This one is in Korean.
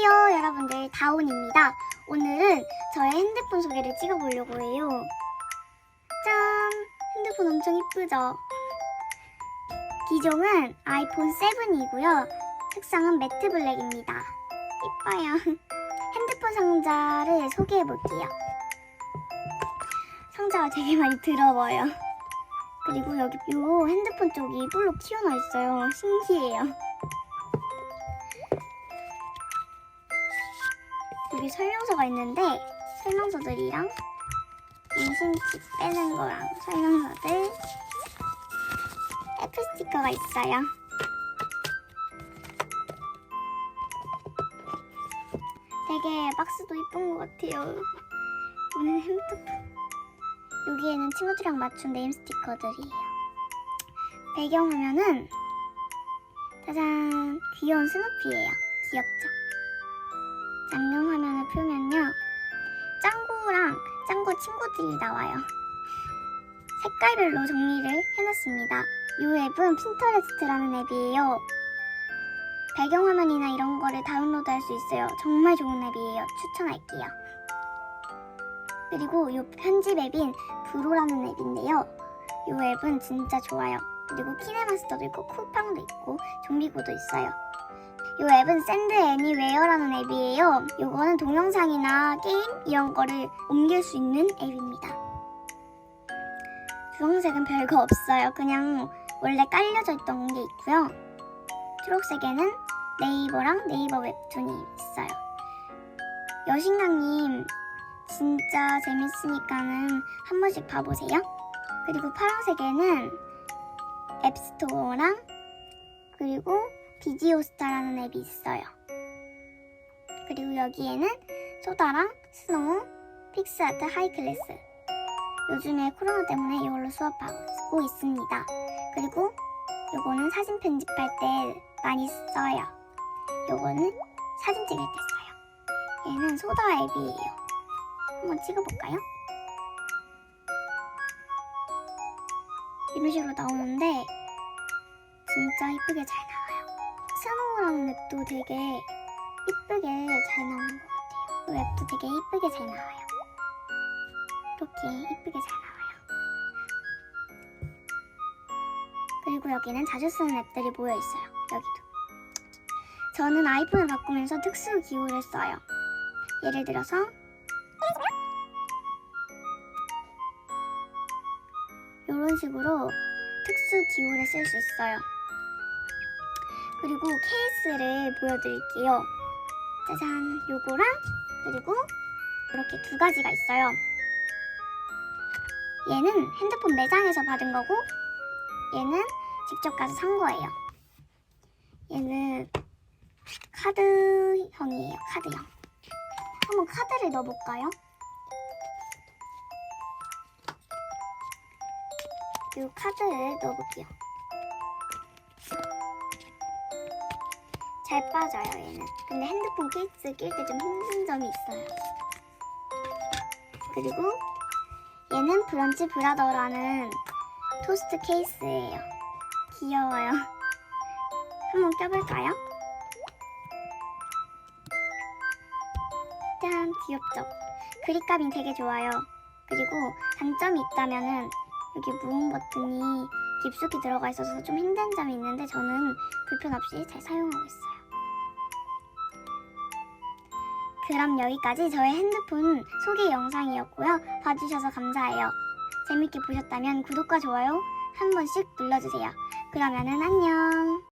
안녕하세요 여러분들. 다온입니다. 오늘은 저의 핸드폰 소개를 찍어보려고 해요. 짠! 핸드폰 엄청 이쁘죠? 기종은 아이폰 7이고요. 색상은 매트 블랙입니다. 이뻐요. 핸드폰 상자를 소개해볼게요. 상자가 되게 많이 더러워요. 그리고 여기 요 핸드폰 쪽이 볼록 튀어나와 있어요. 신기해요 여기 설명서가 있는데 설명서들이랑 인심칩 빼는 거랑 설명서들 애플 스티커가 있어요. 되게 박스도 이쁜 것 같아요. 오늘 핸드폰 여기에는 친구들이랑 맞춘 네임 스티커들이에요. 배경화면은 짜잔 귀여운 스누피예요. 귀엽죠? 작년 화면을 펴면요. 짱구랑 짱구 친구들이 나와요. 색깔별로 정리를 해놨습니다. 이 앱은 핀터레스트라는 앱이에요. 배경화면이나 이런 거를 다운로드 할 수 있어요. 정말 좋은 앱이에요. 추천할게요. 그리고 이 편집 앱인 브로라는 앱인데요. 이 앱은 진짜 좋아요. 그리고 키네마스터도 있고 쿠팡도 있고 좀비고도 있어요. 이 앱은 샌드 애니웨어라는 앱이에요. 이거는 동영상이나 게임 이런 거를 옮길 수 있는 앱입니다. 주황색은 별거 없어요. 그냥 원래 깔려져 있던 게 있고요. 초록색에는 네이버랑 네이버 웹툰이 있어요. 여신강님 진짜 재밌으니까는 한 번씩 봐보세요. 그리고 파란색에는 앱스토어랑 그리고 비디오스타라는 앱이 있어요. 그리고 여기에는 소다랑 스노우, 픽스아트 하이클래스. 요즘에 코로나 때문에 이걸로 수업하고 있습니다. 그리고 요거는 사진 편집할 때 많이 써요. 요거는 사진 찍을 때 써요. 얘는 소다 앱이에요. 한번 찍어볼까요? 이런 식으로 나오는데 진짜 이쁘게 잘 스노우라는 앱도 되게 이쁘게 잘 나오는 것 같아요. 이 앱도 되게 이쁘게 잘 나와요. 이렇게 이쁘게 잘 나와요. 그리고 여기는 자주 쓰는 앱들이 모여 있어요. 여기도. 저는 아이폰을 바꾸면서 특수 기호를 써요. 예를 들어서 이런 식으로 특수 기호를 쓸 수 있어요. 그리고 케이스를 보여드릴게요. 짜잔, 요거랑 그리고 이렇게 두 가지가 있어요. 얘는 핸드폰 매장에서 받은 거고 얘는 직접 가서 산 거예요. 얘는 카드형이에요. 카드형. 한번 카드를 넣어볼까요? 이 카드를 넣어볼게요. 잘 빠져요, 얘는. 근데 핸드폰 케이스 낄 때 좀 힘든 점이 있어요. 그리고 얘는 브런치 브라더라는 토스트 케이스예요. 귀여워요. 한번 껴볼까요? 짠, 귀엽죠? 그립감이 되게 좋아요. 그리고 단점이 있다면은 여기 무음 버튼이 깊숙이 들어가 있어서 좀 힘든 점이 있는데 저는 불편 없이 잘 사용하고 있어요. 그럼 여기까지 저의 핸드폰 소개 영상이었고요. 봐주셔서 감사해요. 재밌게 보셨다면 구독과 좋아요 한 번씩 눌러주세요. 그러면은 안녕.